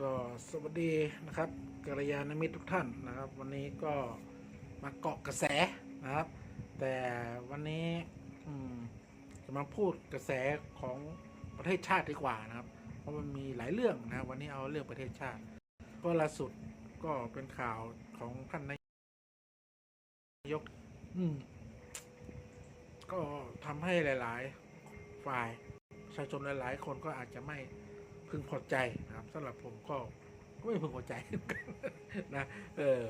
ก็สวัสดีนะครับกัลยาณมิตรทุกท่านนะครับ วันนี้ก็มาเกาะกระแสนะครับ แต่วันนี้จะมาพูดกระแสของประเทศชาติดีกว่านะครับ เพราะมันมีหลายเรื่องนะวันนี้เอาเรื่องประเทศชาติ ก็ล่าสุดก็เป็นข่าวของท่านนายกก็ทำให้หลาย ๆ ฝ่ายประชาชนหลาย ๆ คนก็อาจจะไม่ พึงพอใจนะครับสำหรับผมก็ก็ไม่พึงพอใจนะเออ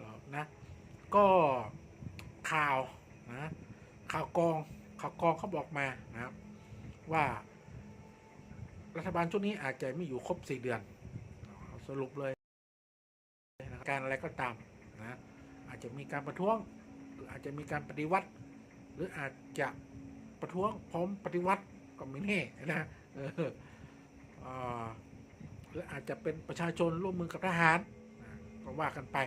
เรานะ ก็ข่าวนะข่าวกองข่าวกองเขาบอกมานะครับ ว่า รัฐบาลชุดนี้อาจจะไม่อยู่ครบสี่เดือนสรุปเลยนะการอะไรก็ตามนะอาจจะมีการประท้วงหรืออาจจะมีการปฏิวัติ หรืออาจจะประท้วงพร้อมปฏิวัติก็ไม่แน่นะเออ หรืออาจจะเป็นประชาชนร่วมมือกับทหารก็ว่ากันไป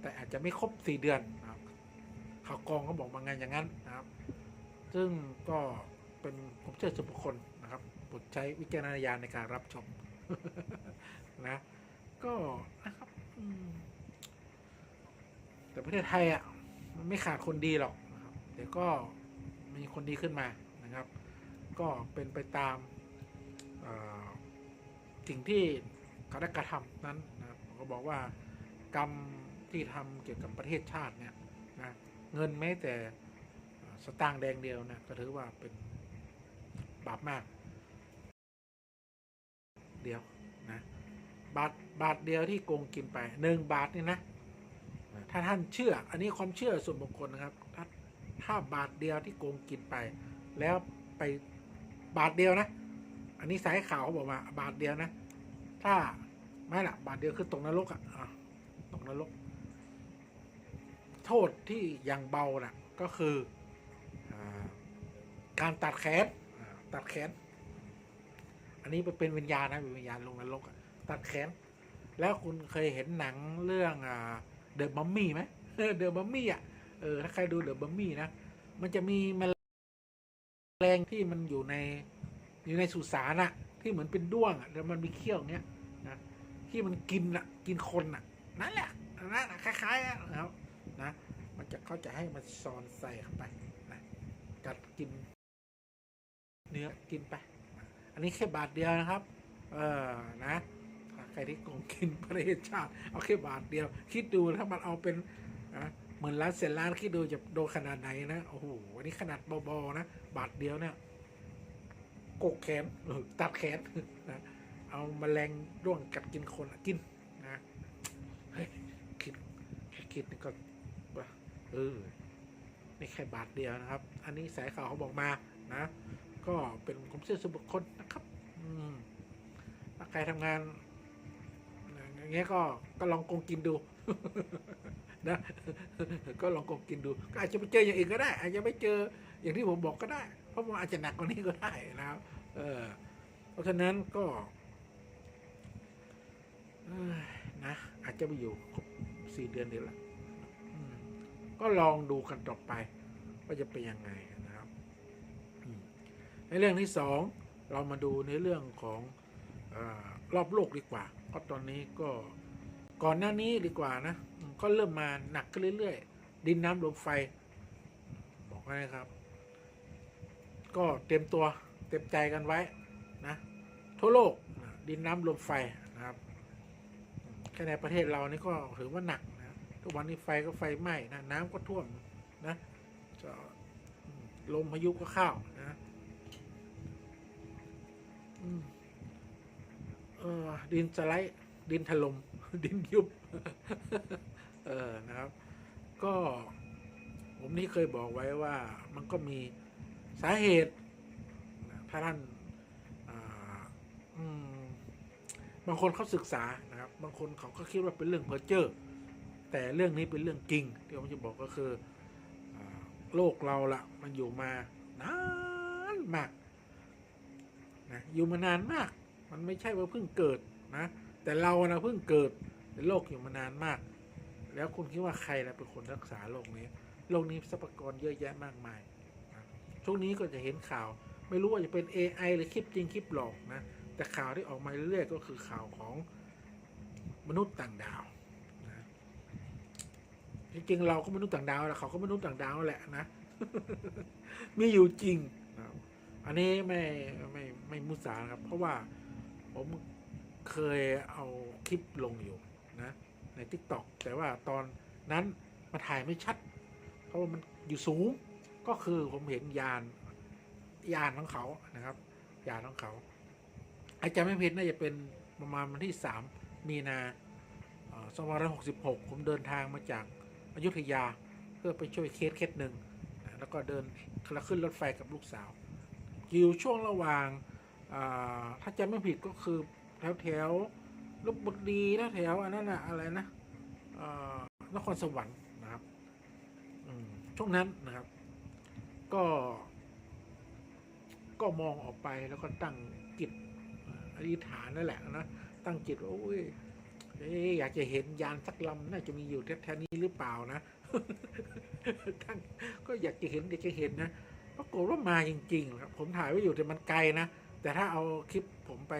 แต่อาจจะไม่ครบสี่เดือนนะครับข่าวกองเขาบอกบางงานอย่างนั้นนะครับ ซึ่งก็เป็นผมเชื่อส่วนบุคคลนะครับโปรดใช้วิจารณญาณในการรับชมนะก็นะครับแต่ประเทศไทยอะมันไม่ขาดคนดีหรอกนะครับเดี๋ยวก็มีคนดีขึ้นมานะครับ ก็เป็นไปตาม สิ่งที่เขาได้กระทำนั้นนะครับผมก็บอกว่ากรรมที่ทำเกี่ยวกับประเทศชาติเนี่ยนะเงินแม้แต่สตางค์แดงเดียวนะก็ถือว่าเป็นบาปมาก เดียวนะบาทบาทเดียวที่โกงกินไปหนึ่งบาทนี่นะถ้าท่านเชื่อ อันนี้ความเชื่อส่วนบุคคลนะครับ ถ้าถ้าบาทเดียวที่โกงกินไป แล้วไปบาทเดียวนะ อันนี้สายข่าวเขาบอกมาบาทเดียวนะ ถ้าไม่ละบาทเดียวคือตกนรกอะตกนรก โทษที่ยังเบาน่ะ ก็คืออการตัดแขนตัดแขน อันนี้ไปเป็นวิญญาณนะวิญญาณลงนรกตัดแขน แล้วคุณเคยเห็นหนังเรื่องเดอะมัมมี่ไหมเดอะมัมมี่อะเออถ้าใครดูเดอะมัมมี่นะมันจะมีแมลงที่มันอยู่ใน อยู่ในสุสานอะที่เหมือนเป็นด้วงอะแล้วมันมีเขี้ยวเนี้ยนะที่มันกินอะกินคนอะนั่นแหละนั่นแหละคล้ายๆนะครับนะ มันจะเขาจะให้มันซอนใส่เข้าไปนะกัดกิน เนื้อกินไป อันนี้แค่บาทเดียวนะครับ เออนะใครที่โกงกินประเทศชาติ เอาแค่บาทเดียว คิดดูถ้ามันเอาเป็นนะหมื่นล้านเศษล้านคิดดูจะโดนขนาดไหนนะโอ้โหอันนี้ขนาดเบาๆนะ บาทเดียวเนี่ย กกแขนตัดแขนนะเอาแมลงร่วงกัดกินคนกินนะเฮ้ยคิดคิดนี่ก็เออนี่แค่บาทเดียวนะครับ อันนี้สายข่าวเขาบอกมานะ ก็เป็นความเชื่อส่วนบุคคลนะครับ อืมถ้าใครทำงานอย่างเงี้ยก็ก็ลองกงกินดูนะก็ลองกงกินดู ก็อาจจะไปเจออย่างอื่นก็ได้ อาจจะไม่เจออย่างที่ผมบอกก็ได้ เพราะมันอาจจะหนักกว่านี้ก็ได้นะครับ เออ เพราะฉะนั้นก็นะอาจจะไปอยู่ครบสี่เดือนเดียวละก็ลองดูกันต่อไป ว่าจะเป็นยังไงนะครับ ในเรื่องที่สองเรามาดูในเรื่องของอรอบโลกดีกว่าเพราะตอนนี้ก็ก่อนหน้านี้ดีกว่านะก็เริ่มมาหนักขึ้นเรื่อยๆ ดินน้ำลมไฟ บอกไว้นะครับ ก็เตรียมตัวเตรียมใจกันไว้นะทั่วโลกดินน้ำลมไฟนะครับแค่ในประเทศเรานี่ก็ถือว่าหนักนะทุกวันนี้ไฟก็ไฟไหม้นะน้ำก็ท่วมนะจะลมพายุก็เข้านะดินสไลด์ดินถลม่มดินยุบเออนะครับ ก็ผมนี่เคยบอกไว้ว่ามันก็มี สาเหตุนะถ้าท่านบางคนเขาศึกษานะครับ บางคนเขาก็คิดว่าเป็นเรื่องเพ้อเจ้อแต่เรื่องนี้เป็นเรื่องจริง ที่ผมจะบอกก็คืออโลกเราละมันอยู่มานานมากนะอยู่มานานมาก มันไม่ใช่ว่าเพิ่งเกิดนะ แต่เรานะเพิ่งเกิดในโลกอยู่มานานมาก แล้วคุณคิดว่าใครนะเป็นคนรักษาโลกนี้ โลกนี้ทรัพยากรเยอะแยะมากมาย ช่วงนี้ก็จะเห็นข่าว ไม่รู้ว่าจะเป็น AI หรือคลิปจริงคลิปหลอกนะ แต่ข่าวที่ออกมาเรื่อยๆก็คือข่าวของมนุษย์ต่างดาวนะจริงๆเราก็มนุษย์ต่างดาวแหละเขาก็มนุษย์ต่างดาวแหละนะมีอยู่จริงนะอันนี้ไม่ไม่ไม่มุสาครับ เพราะว่าผมเคยเอาคลิปลงอยู่นะ ใน t ิ k t o k แต่ว่าตอนนั้นมาถ่ายไม่ชัด เพราะว่ามันอยู่สูง ก็คือผมเห็นยานยานของเขานะครับยานของเขา อาจจะไม่ผิดน่าจะเป็นประมาณวันที่3มีนาสองพันหกสิบหกผมเดินทางมาจากอยุธยาเพื่อไปช่วยเคสเคสหนึ่งแล้วก็เดินแล้วขึ้นรถไฟกับลูกสาวอยู่ช่วงระหว่างาถ้าจำไม่ผิดก็คือแถวแถวลบบุรีแถวแถวอันนั้นอะอะไรนะนครสวรรค์นะครับช่วงนั้นนะครับ ก็ ก็มองออกไปแล้วก็ตั้งจิตอธิษฐานนั่นแหละนะตั้งจิตว่าโอ้ยเอ๊ะอยากจะเห็นยานสักลำน่าจะมีอยู่แถวๆนี้หรือเปล่านะตั้งก็อยากจะเห็นอยากจะเห็นนะปรากฏว่ามาจริงๆครับผมถ่ายไว้อยู่แต่มันไกลนะแต่ถ้าเอาคลิปผมไป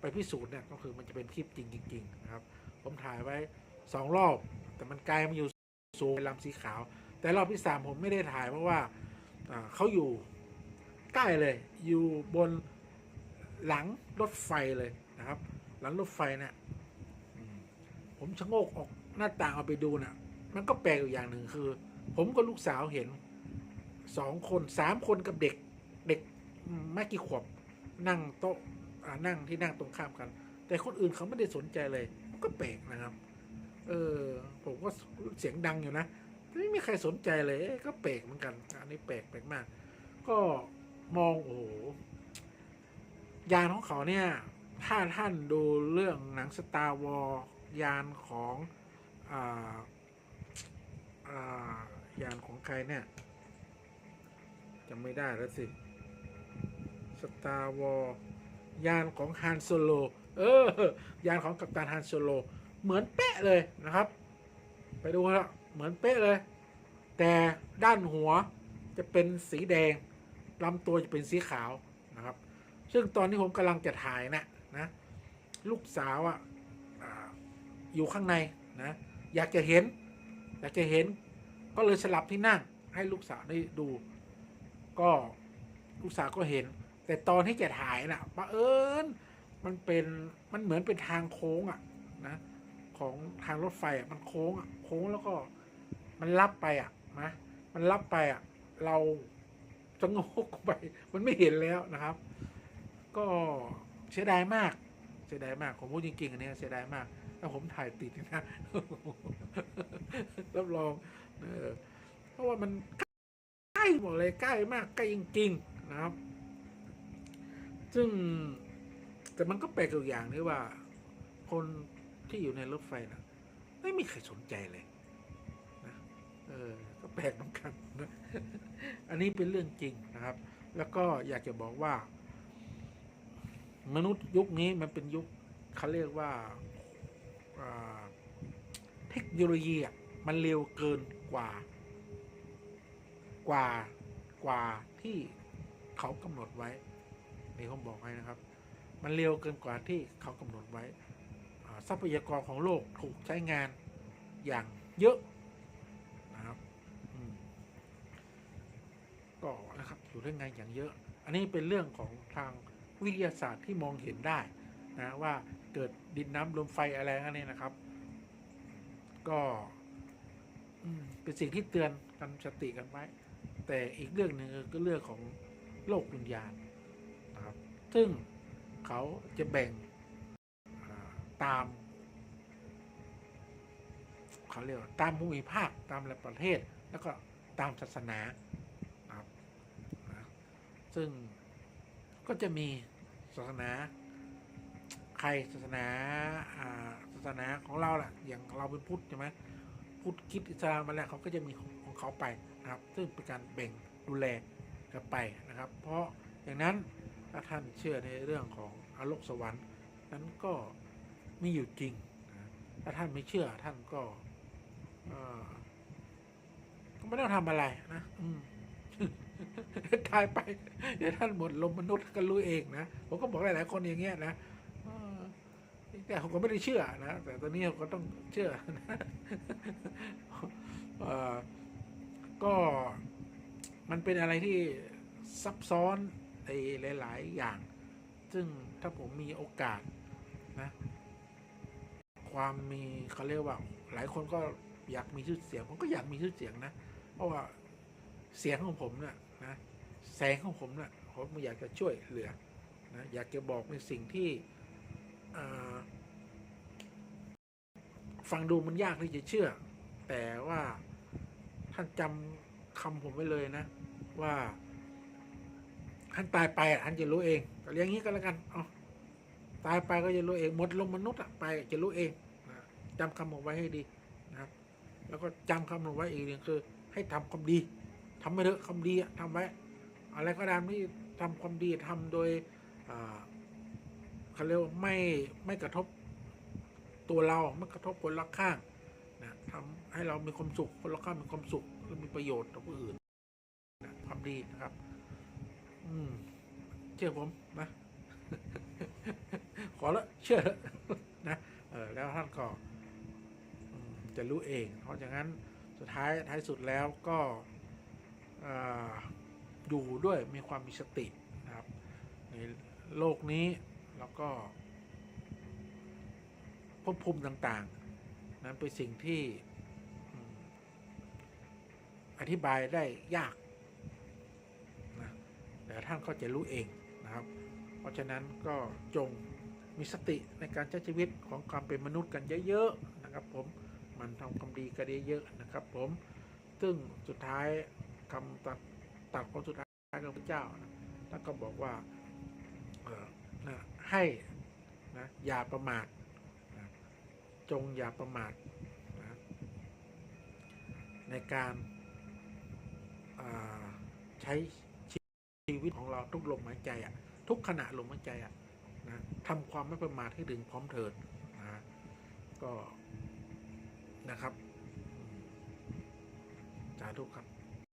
ไปพิสูจน์เนี่ยก็คือมันจะเป็นคลิปจริงๆนะครับ ผมถ่ายไว้สองรอบ แต่มันไกลมันอยู่สูงเป็นลำสีขาว แต่รอบที่สามผมไม่ได้ถ่ายเพราะว่า เขาอยู่ใกล้เลย อยู่บนหลังรถไฟเลยนะครับ หลังรถไฟเนี่ยผมชะโงกออกหน้าต่างเอาไปดูน่ะ มันก็แปลกอยู่อย่างหนึ่งคือ ผมกับลูกสาวเห็นสองคนสามคนกับเด็กเด็กไม่กี่ขวบนั่งโต๊ะนั่งที่นั่งตรงข้ามกัน แต่คนอื่นเขาไม่ได้สนใจเลย ก็แปลกนะครับ เออผมก็เสียงดังอยู่นะ ไม่มีใครสนใจเลยก็แปลกเหมือนกัน อันนี้แปลกแปลกมาก ก็มองโอ้โหยานของเขาเนี่ย ถ้าท่านดูเรื่องหนังสตาร์วอยานของอ่าอ่ายานของใครเนี่ยจำไม่ได้แล้วสิสตาร์วอยานของฮันโซโล เออ ยานของกัปตันฮันโซโล เหมือนเป๊ะเลยนะครับ ไปดูแล้ว เหมือนเป๊ะเลย แต่ด้านหัวจะเป็นสีแดงลำตัวจะเป็นสีขาวนะครับ ซึ่งตอนที่ผมกำลังจะถ่ายนะนะลูกสาวอะอ่าอยู่ข้างในนะอยากจะเห็น อยากจะเห็น ก็เลยสลับที่นั่งให้ลูกสาวได้ดู ก็ลูกสาวก็เห็น แต่ตอนที่จะถ่ายน่ะบังเอิญมันเป็นมันเหมือนเป็นทางโค้งอะนะของทางรถไฟอะมันโค้งอะโค้งแล้วก็ มันลับไปอะนะมันลับไปอะ เราจะงกไป มันไม่เห็นแล้วนะครับ ก็เสียดายมาก เสียดายมากผมพูดจริงๆอันนี้เสียดายมากถ้าผมถ่ายติดนะรับรองเออเพราะว่ามันใกล้บอกเลยใกล้มากใกล้จริงๆนะครับ ซึ่งแต่มันก็แปลกอยู่อย่างที่ว่า คนที่อยู่ในรถไฟนะไม่มีใครสนใจเลย เออก็แปลกเหมือนกันนะอันนี้เป็นเรื่องจริงนะครับ แล้วก็อยากจะบอกว่า มนุษย์ยุคนี้มันเป็นยุคเขาเรียกว่าเทคโนโลยีอะมันเร็วเกินกว่า กว่ากว่าที่เขากำหนดไว้นี่ผมบอกให้นะครับ มันเร็วเกินกว่าที่เขากำหนดไว้ทรัพยากรของโลกถูกใช้งานอย่างเยอะนะครับอืมก็นะครับ อยู่ได้ไงานอย่างเยอะ อันนี้เป็นเรื่องของทางวิทยาศาสตร์ที่มองเห็นได้นะว่าเกิดดินน้ำลมไฟอะไรนั่นเองนะครับ ก็เป็นสิ่งที่เตือนกันสติกันไว้ แต่อีกเรื่องหนึ่งก็เรื่องของโลกวิญญาณนะครับ ซึ่งเขาจะแบ่งตามเขาเรียกว่าตามภูมิภาคตามประเทศ แล้วก็ตามศาสนา ซึ่งก็จะมีศาสนาใครศาสนาอ่าศาสนาของเราแหละอย่างเราเป็นพุทธใช่ไหมพุทธคิดอิสลามมาแล้วเขาก็จะมีของเขาไปนะครับ ซึ่งเป็นการแบ่งดูแลกันไปนะครับ เพราะอย่างนั้นถ้าท่านเชื่อในเรื่องของอารมสวรรค์ นั้นก็มีอยู่จริงถ้าท่านไม่เชื่อท่านก็ก็ไม่ต้องทำอะไรนะ อืม ตายไป เดี๋ยวท่านหมดลมมนุษย์ก็รู้เองนะผมก็บอกหลายๆคนอย่างเงี้ยนะแต่ผมก็ไม่ได้เชื่อนะ แต่ตอนนี้เราก็ต้องเชื่อนะก็มันเป็นอะไรที่ซับซ้อนในหลาย ๆ อย่าง ซึ่งถ้าผมมีโอกาสนะ ความมีเขาเรียกว่า หลายคนก็อยากมีชื่อเสียง ผมก็อยากมีชื่อเสียงนะ เพราะว่าเสียงของผมเนี่ย นะแสงของผมนี่ยผมอยากจะช่วยเหลือนะอยากจะบอกในสิ่งที่ฟังดูมันยากที่จะเชื่อ แต่ว่าท่านจำคำผมไว้เลยนะ ว่าท่านตายไปท่านจะรู้เองเรียกงี้ก็แล้วกันเอาตายไปก็จะรู้เองหมดลมมนุษย์อะไปจะรู้เองนะจำคำผมไว้ให้ดีนะครับ แล้วก็จำคำผมไว้อีกหนึ่งคือ ให้ทำความดี ทำไปเถอะความดีอะทำไว้ อะไรก็ตามที่ทำความดีทำโดยเขาเรียกว่าไม่ไม่กระทบตัวเราไม่กระทบคนรอบข้างนะทำให้เรามีความสุขคนรอบข้างมีความสุขและมีประโยชน์ต่อผู้อื่นนะความดีนะครับ อืมเชื่อผมนะ ขอละเชื่อเถอะนะเออแล้วท่านก็จะรู้เอง เพราะฉะนั้นสุดท้ายท้ายสุดแล้วก็ อยู่ด้วยมีความมีสตินะครับในโลกนี้แล้วก็ภพภูมิต่างๆ นั้นเป็นสิ่งที่อืมอธิบายได้ยากนะแต่ท่านก็จะรู้เองนะครับ เพราะฉะนั้นก็จงมีสติในการใช้ชีวิตของความเป็นมนุษย์กันเยอะๆนะครับผมมันทำความดีกันเยอะๆนะครับผม ซึ่งสุดท้าย คำตัดตัดคนสุดท้ายพระพุทธเจ้านะท่านก็บอกว่าเออนะให้นะอย่าประมาทนะจงอย่าประมาทนะในการาใช้ชีวิตของเราทุกลมหายใจอะทุกขณะลมหายใจอะนะทำความไม่ประมาทให้ถึงพร้อมเถิดนะก็นะครับสาธุครับ